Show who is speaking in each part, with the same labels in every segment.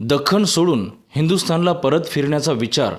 Speaker 1: दख्खन सोडून हिंदुस्थानला परत फिरण्याचा विचार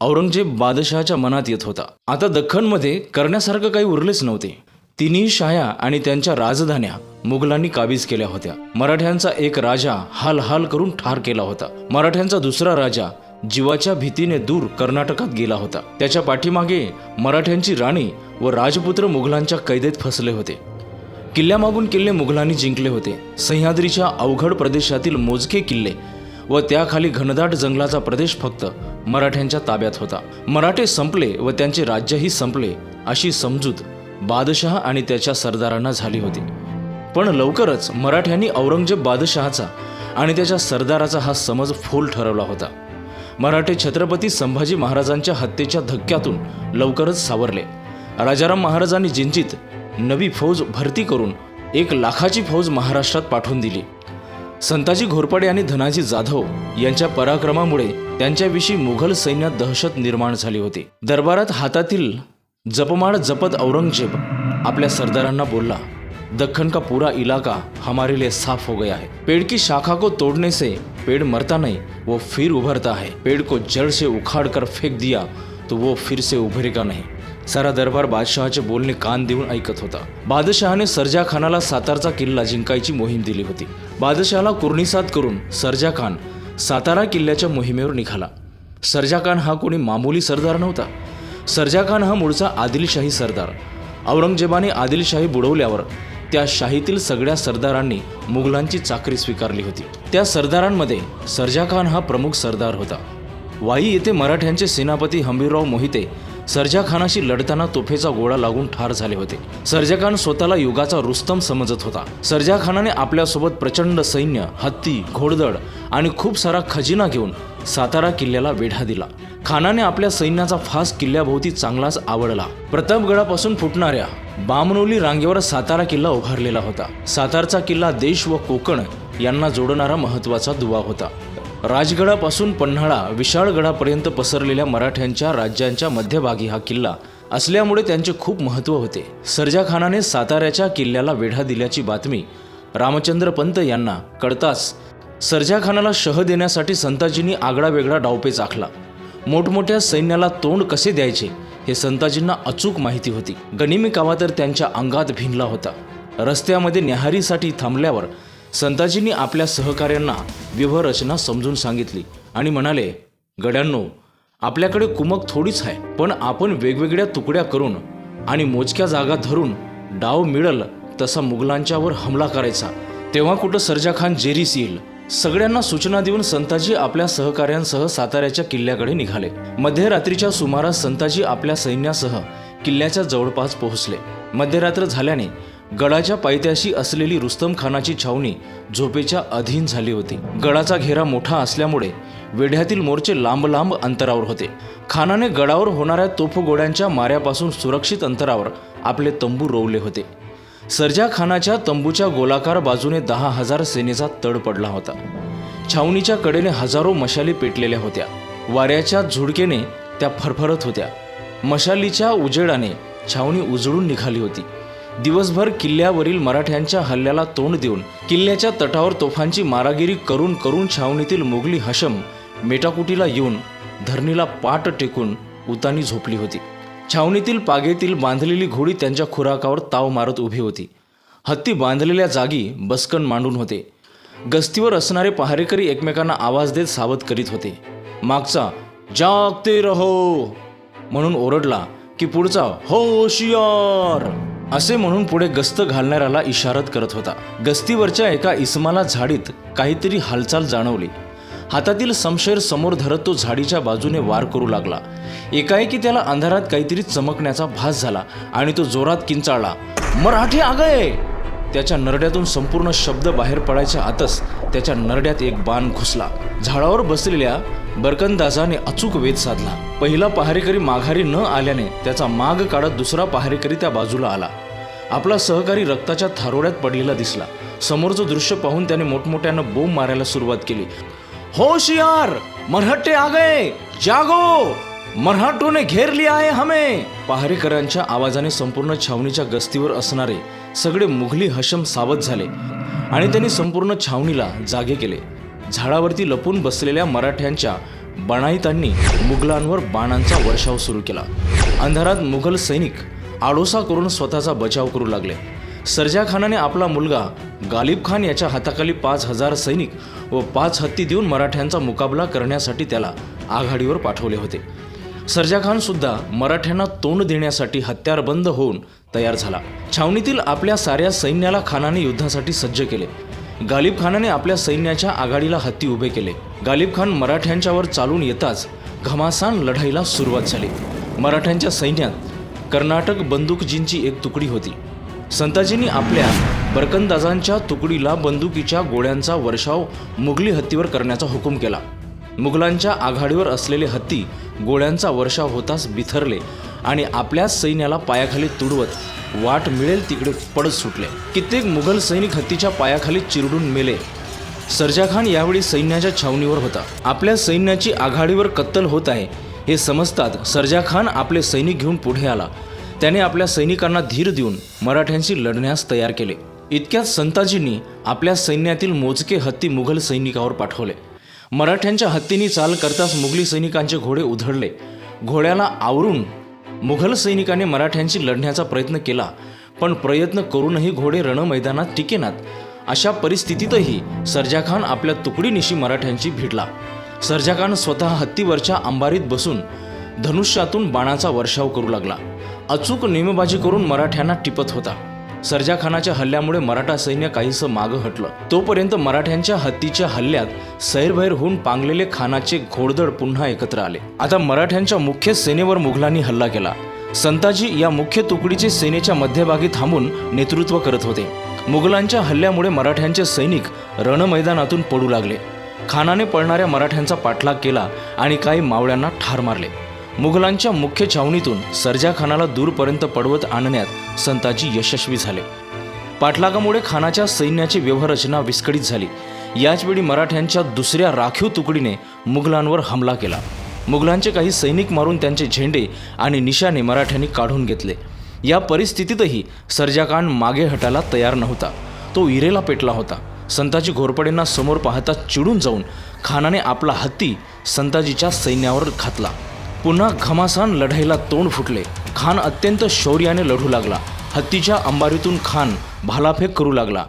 Speaker 1: औरंगजेब बादशहाच्या मनात येत होता. आता दख्खनमध्ये करण्यासारखं काही उरलेच नव्हते. तिन्ही शाया आणि त्यांच्या राजधान्या मुघलांनी काबीज केल्या होत्या. मराठ्यांचा एक राजा हाल हाल करून ठार केला होता. मराठ्यांचा दुसरा राजा जीवाच्या भीतीने दूर कर्नाटकात गेला होता. त्याच्या पाठीमागे मराठ्यांची राणी व राजपुत्र मुघलांच्या कैदेत फसले होते. किल्ल्यामागून किल्ले मुघलांनी जिंकले होते. सह्याद्रीच्या अवघड प्रदेशातील मोजके किल्ले व त्याखाली घनदाट जंगलाचा प्रदेश फक्त मराठ्यांच्या ताब्यात होता. मराठे संपले व त्यांचे राज्यही संपले अशी समजूत बादशहा आणि त्याच्या सरदारांना झाली होती. पण लवकरच मराठ्यांनी औरंगजेब बादशहाचा आणि त्याच्या सरदाराचा हा समज फोल ठरवला होता. मराठे छत्रपती संभाजी महाराजांच्या हत्येच्या धक्क्यातून लवकरच सावरले. राजाराम महाराजांनी जिंजीत नवी फौज भरती करून एक लाखाची फौज महाराष्ट्रात पाठवून दिली. संताजी घोरपडे आणि धनाजी जाधव यांच्या पराक्रमामुळे त्यांच्याविषयी मुघल सैन्यात दहशत निर्माण झाली होती. दरबारात हातातील जपमाळ जपत औरंगजेब आपल्या सरदारांना बोलला दख्खन का पूरा इलाका हमारे लिए साफ हो गया है. पेड़ की शाखा को तोड़ने से पेड़ मरता नहीं वो फिर उभरता है. पेड़ को जड़ से उखाड़ कर फेंक दिया तो वो फिर से उभरेगा नहीं. सारा दरबार बादशहाचे बोलणे कान देऊन ऐकत होता. बादशहाने सरजा खानाला सातारचा किल्ला जिंकायची मोहीम दिली होती. बादशहाला कुर्णिसात करून सरजा खान सातारा किल्ल्याच्या मोहिमेवर निघाला. सरजा खान हा कोणी मामूली सरदार नव्हता. सरजा खान हा मूळचा आदिलशाही सरदार. औरंगजेबाने आदिलशाही बुडवल्यावर त्या शाहीतील सगळ्या सरदारांनी मुघलांची चाकरी स्वीकारली होती. त्या सरदारांमध्ये सरजा खान हा प्रमुख सरदार होता. वाई येथे मराठ्यांचे सेनापती हंबीरराव मोहिते सर्जा खानाशी लढताना तोफेचा गोळा लागून ठार झाले होते. सर्जा खान स्वतःला युगाचा रुस्तम समजत होता. सर्जा खानाने आपल्यासोबत प्रचंड सैन्य हत्ती घोडदळ आणि खूप सारा खजिना घेऊन सातारा किल्ल्याला वेढा दिला. खानाने आपल्या सैन्याचा फास किल्ल्याभोवती चांगलाच आवडला. प्रतापगडापासून फुटणाऱ्या बामनोली रांगेवर सातारा किल्ला उभारलेला होता. सातारचा किल्ला देश व कोकण यांना जोडणारा महत्त्वाचा दुवा होता. राजगडापासून पन्हाळा विशाळगडापर्यंत पसरलेल्या मराठ्यांच्या राज्यांच्या मध्यभागी हा किल्ला असल्यामुळे त्यांचे खूप महत्त्व होते. सर्जा खानाने साताऱ्याच्या किल्ल्याला वेढा दिल्याची बातमी रामचंद्र पंत यांना कळताच सर्जा खानाला शह देण्यासाठी संताजींनी आगळा वेगळा डावपेच आखला मोठमोठ्या सैन्याला तोंड कसे द्यायचे हे संताजींना अचूक माहिती होती. गनिमी कावा तर त्यांच्या अंगात भिनला होता. रस्त्यामध्ये न्याहारीसाठी थांबल्यावर संताजींनी आपल्या सहकाऱ्यांना व्यूहरचना समजून सांगितली आणि म्हणाले गड्यांनो आपल्याकडे कुमक थोडीच आहे पण आपण वेगवेगळ्या तुकड्या करून आणि मोजक्या जागा धरून डाव मिळल तसा मुघलांच्यावर हमला करायचा. तेव्हा कुठं सर्जा खान जेरीस येईल. सगळ्यांना सूचना देऊन संताजी आपल्या सहकाऱ्यांसह साताऱ्याच्या किल्ल्याकडे निघाले. मध्यरात्रीच्या सुमारास संताजी आपल्या सैन्यासह किल्ल्याच्या जवळपास पोहोचले. मध्यरात्र झाल्याने गडाच्या पायथ्याशी असलेली रुस्तम खानाची छावणी झोपेच्या अधीन झाली होती. गडाचा घेरा मोठा असल्यामुळे वेढ्यातील मोर्चे लांब लांब अंतरावर होते. खानाने गडावर होणाऱ्या तोफगोड्यांच्या माऱ्यापासून सुरक्षित अंतरावर आपले तंबू रोवले होते. सर्जा खानाच्या तंबूच्या गोलाकार बाजूने दहा हजार सेनेचा तड पडला होता. छावणीच्या कडेने हजारो मशाली पेटलेल्या होत्या. वाऱ्याच्या झुडकेने त्या फरफरत होत्या. मशालीच्या उजेडाने छावणी उजळून निघाली होती. दिवसभर किल्ल्यावरील मराठ्यांच्या हल्ल्याला तोंड देऊन किल्ल्याच्या तटावर तोफांची मारागिरी करून करून छावणीतील मोगली हशम मेटाकुटीला येऊन धरणीला पाट टेकून उतानी झोपली होती. छावणीतील पागेतील बांधलेली घोडी त्यांच्या खुराकावर ताव मारत उभी होती. हत्ती बांधलेल्या जागी बसकन मांडून होते. गस्तीवर असणारे पहारेकरी एकमेकांना आवाज देत सावध करीत होते. मागचा जागते रहो! म्हणून ओरडला की पुढचा होशियार असे म्हणून पुढे गस्त घालणाऱ्याला इशारत करत होता. गस्तीवरच्या एका इसमाला झाडीत काहीतरी हालचाल जाणवली. हातातील समशेर समोर धरत तो झाडीच्या बाजूने वार करू लागला. एकाएकी त्याला अंधारात काहीतरी चमकण्याचा भास झाला आणि तो जोरात किंचाळला मराठी आगय त्याच्या नरड्यातून संपूर्ण शब्द बाहेर पडायच्या आतच त्याच्या नरड्यात एक बाण घुसला. झाडावर बसलेल्या बरकंदाजाने अचूक वेध साधला. पहिला पहारेकरी माघारी न आल्याने त्याचा माग काढत दुसरा पहारेकरी त्या बाजूला आला. आपला सहकारी रक्ताच्या थारोड्यात पडलेला दिसला. समोरचं दृश्य पाहून त्याने मोठमोठ्यानं बोंब मारायला सुरुवात केली. होशियार! मराठे आ गए जागो! मराठोने घेरली घेर लिया हमें! पहारेकरांच्या आवाजाने संपूर्ण छावणीच्या गस्तीवर असणारे सगळे मुघली हशम सावध झाले आणि त्यांनी संपूर्ण छावणीला जागे केले. झाडावरती लपून बसलेल्या मराठ्यांच्या बणाईतांनी मुघलांवर बाणांचा वर्षाव सुरू केला. अंधारात मुघल सैनिक आडोसा करून स्वतःचा बचाव करू लागले. सर्जा खानाने आपला मुलगा गालिब खान याच्या हाताखाली पाच हजार सैनिक व पाच हत्ती देऊन मराठ्यांचा मुकाबला करण्यासाठी त्याला आघाडीवर पाठवले होते. सर्जा खानसुद्धा मराठ्यांना तोंड देण्यासाठी हत्यारबंद होऊन तयार झाला. छावणीतील आपल्या साऱ्या सैन्याला खानाने युद्धासाठी सज्ज केले. गालिब खानाने आपल्या सैन्याच्या आघाडीला हत्ती उभे केले. गालिब खान मराठ्यांच्यावर चालून येताच घमासान लढाईला सुरुवात झाली. मराठ्यांच्या सैन्यात कर्नाटक बंदूकजींची एक तुकडी होती. संताजींनी आपल्या बरकंदाजांच्या तुकडीला बंदुकीच्या गोळ्यांचा वर्षाव मुघली हत्तीवर करण्याचा हुकूम केला. मुघलांच्या आघाडीवर असलेले हत्ती गोळ्यांचा वर्षाव होताच बिथरले आणि आपल्या सैन्याला पायाखाली तुडवत वाट मिळेल तिकडे पडत सुटले. कित्येक मुघल सैनिक हत्तीच्या पायाखाली चिरडून मेले. सरजा खान यावेळी सैन्याच्या छावणीवर होता. आपल्या सैन्याची आघाडीवर कत्तल होत आहे. हे समजतात सर्जा खान आपले सैनिक घेऊन पुढे आला. त्याने आपल्या सैनिकांना धीर देऊन मराठ्यांशी लढण्यास तयार केले. इतक्यात संताजींनी आपल्या सैन्यातील मोजके हत्ती मुघल सैनिकावर पाठवले. मराठ्यांच्या हत्तींनी चाल करताच मुघली सैनिकांचे घोडे उधळले. घोड्याला आवरून मुघल सैनिकांनी मराठ्यांशी लढण्याचा प्रयत्न केला पण प्रयत्न करूनही घोडे रणमैदानात टिकेनात. अशा परिस्थितीतही सर्जाखान आपल्या तुकडीनिशी मराठ्यांची भिडला. सर्जाखान स्वतः हत्तीवरच्या अंबारीत बसून धनुष्यातून बाणाचा वर्षाव करू लागला. अचूक नेमबाजी करून मराठ्यांना टिपत होता. सर्जाखानाच्या हल्ल्यामुळे मराठा सैन्य काहीसं मागं हटलं. तोपर्यंत मराठ्यांच्या हत्तीच्या हल्ल्यात सैरभैर होऊन पांगलेले खानाचे घोडदळ पुन्हा एकत्र आले. आता मराठ्यांच्या मुख्य सेनेवर मुघलांनी हल्ला केला. संताजी या मुख्य तुकडीचे सेनेच्या मध्यभागी थांबून नेतृत्व करत होते. मुघलांच्या हल्ल्यामुळे मराठ्यांचे सैनिक रणमैदानातून पडू लागले. खानाने पळणाऱ्या मराठ्यांचा पाठलाग केला आणि काही मावळ्यांना ठार मारले. मुघलांच्या मुख्य छावणीतून सर्जा खानाला दूरपर्यंत पडवत आणण्यात संताजी यशस्वी झाले. पाठलागामुळे खानाच्या सैन्याची व्यवहारचना विस्कळीत झाली. याचवेळी मराठ्यांच्या दुसऱ्या राखीव तुकडीने मुघलांवर हमला केला. मुघलांचे काही सैनिक मारून त्यांचे झेंडे आणि निशाने मराठ्यांनी काढून घेतले. या परिस्थितीतही सर्जाखान मागे हटायला तयार नव्हता. तो इरेला पेटला होता. संताजी घोरपडेंना समोर पाहता चिडून जाऊन खानाने आपला हत्ती संताजीच्या सैन्यावर घातला. पुन्हा घमासान लढाईला तोंड फुटले. खान अत्यंत शौर्याने लढू लागला. हत्तीच्या अंबारीतून खान भालाफेक करू लागला.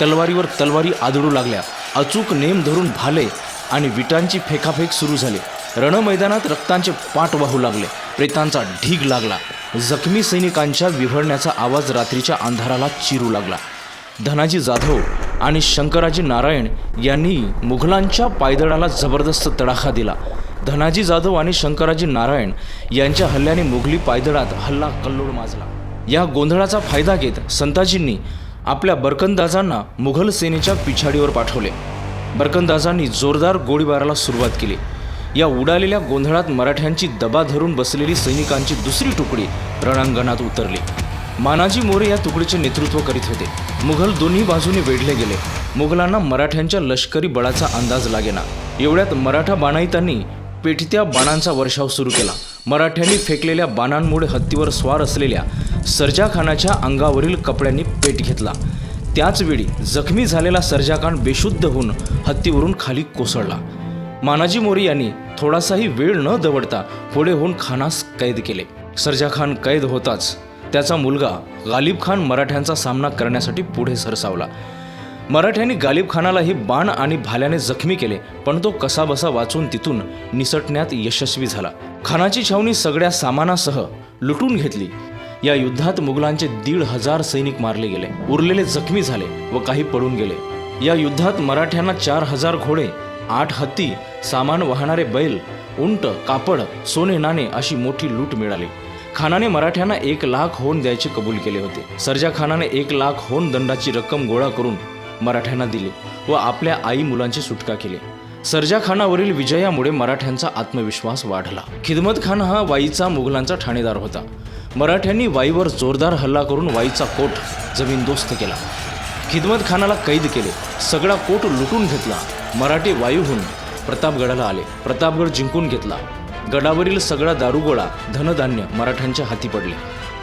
Speaker 1: तलवारीवर तलवारी आदळू लागल्या. अचूक नेम धरून भाले आणि विटांची फेकाफेक सुरू झाली. रणमैदानात रक्तांचे पाट वाहू लागले. प्रेतांचा ढीग लागला. जखमी सैनिकांच्या विव्हळण्याचा आवाज रात्रीच्या अंधाराला चिरू लागला. धनाजी जाधव आणि शंकराजी नारायण यांनी मुघलांच्या पायदळाला जबरदस्त तडाखा दिला. धनाजी जाधव आणि शंकराजी नारायण यांच्या हल्ल्याने मुघली पायदळात हल्ला कल्लोळ माजला. या गोंधळाचा फायदा घेत संताजींनी आपल्या बरकंदाजांना मुघल सेनेच्या पिछाडीवर पाठवले. बरकंदाजांनी जोरदार गोळीबाराला सुरुवात केली. या उडालेल्या गोंधळात मराठ्यांची दबा धरून बसलेली सैनिकांची दुसरी तुकडी रणांगणात उतरली. मानाजी मोरे या तुकडीचे नेतृत्व करीत होते. मुघल दोन्ही बाजूने वेढले गेले. मुघलांना मराठ्यांच्या लष्करी बळाचा अंदाज लागेना. एवढ्यात मराठा बाणाईतांनी पेटत्या बाणांचा वर्षाव सुरू केला. मराठ्यांनी फेकलेल्या बाणांमुळे हत्तीवर स्वार असलेल्या सर्जा खानाच्या अंगावरील कपड्यांनी पेट घेतला. त्याचवेळी जखमी झालेला सर्जाखान बेशुद्ध होऊन हत्तीवरून खाली कोसळला. मानाजी मोरे यांनी थोडासाही वेळ न दवडता पुढे होऊन खानास कैद केले. सर्जाखान कैद होताच त्याचा मुलगा गालिब खान मराठ्यांचा सामना करण्यासाठी पुढे सरसावला. मराठ्यांनी गालिब खानालाही बाण आणि भाल्याने जखमी केले पण तो कसाबसा वाचून तिथून निसटण्यात यशस्वी झाला. खानाची छावणी सगळ्या सामानासह लुटून घेतली. या युद्धात मुघलांचे दीड हजार सैनिक मारले गेले उरलेले जखमी झाले व काही पडून गेले. या युद्धात मराठ्यांना चार हजार घोडे आठ हत्ती सामान वाहणारे बैल उंट कापड सोने नाणे अशी मोठी लूट मिळाली. खानाने मराठ्यांना एक लाख होन द्यायचे कबूल केले होते. सर्जा खानाने एक लाख होन दंडाची रक्कम गोळा करून मराठ्यांना दिली व आपल्या आई मुलांची सुटका केली. सर्जा खानावरील विजयामुळे मराठ्यांचा आत्मविश्वास वाढला. खिदमत खान हा वाईचा मुघलांचा ठाणेदार होता. मराठ्यांनी वाईवर जोरदार हल्ला करून वाईचा कोट जमीनदोस्त केला. खिदमत खानाला कैद केले. सगळा कोट लुटून घेतला. मराठी वायूहून प्रतापगडाला आले. प्रतापगड जिंकून घेतला. गडावरील सगळा दारुगोळा धनधान्य मराठ्यांच्या हाती पडले.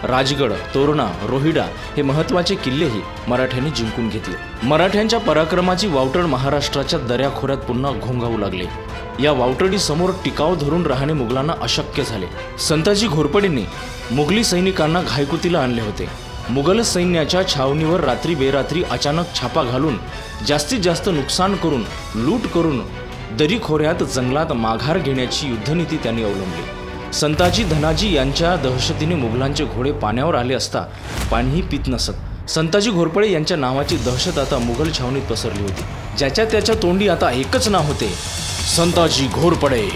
Speaker 1: राजगड तोरणा रोहिडा हे महत्त्वाचे किल्लेही मराठ्यांनी जिंकून घेतले. मराठ्यांच्या पराक्रमाची वावटळ महाराष्ट्राच्या दऱ्याखोऱ्यात पुन्हा घोंगावू लागले. या वावटळीसमोर टिकाव धरून राहणे मुघलांना अशक्य झाले. संताजी घोरपडेंनी मुघली सैनिकांना घायकुतीला आणले होते. मुघल सैन्याच्या छावणीवर रात्री बेरात्री अचानक छापा घालून जास्तीत जास्त नुकसान करून लूट करून दरीखोऱ्यात जंगलात माघार घेण्याची युद्धनीती त्यांनी अवलंबली. संताजी धनाजी यांच्या दहशतीने मुघलांचे घोडे पाण्यावर आले असता पाणीही पित नसत. संताजी घोरपडे यांच्या नावाची दहशत आता मुघल छावणीत पसरली होती. ज्याच्या त्याच्या तोंडी आता एकच नाव होते संताजी घोरपडे.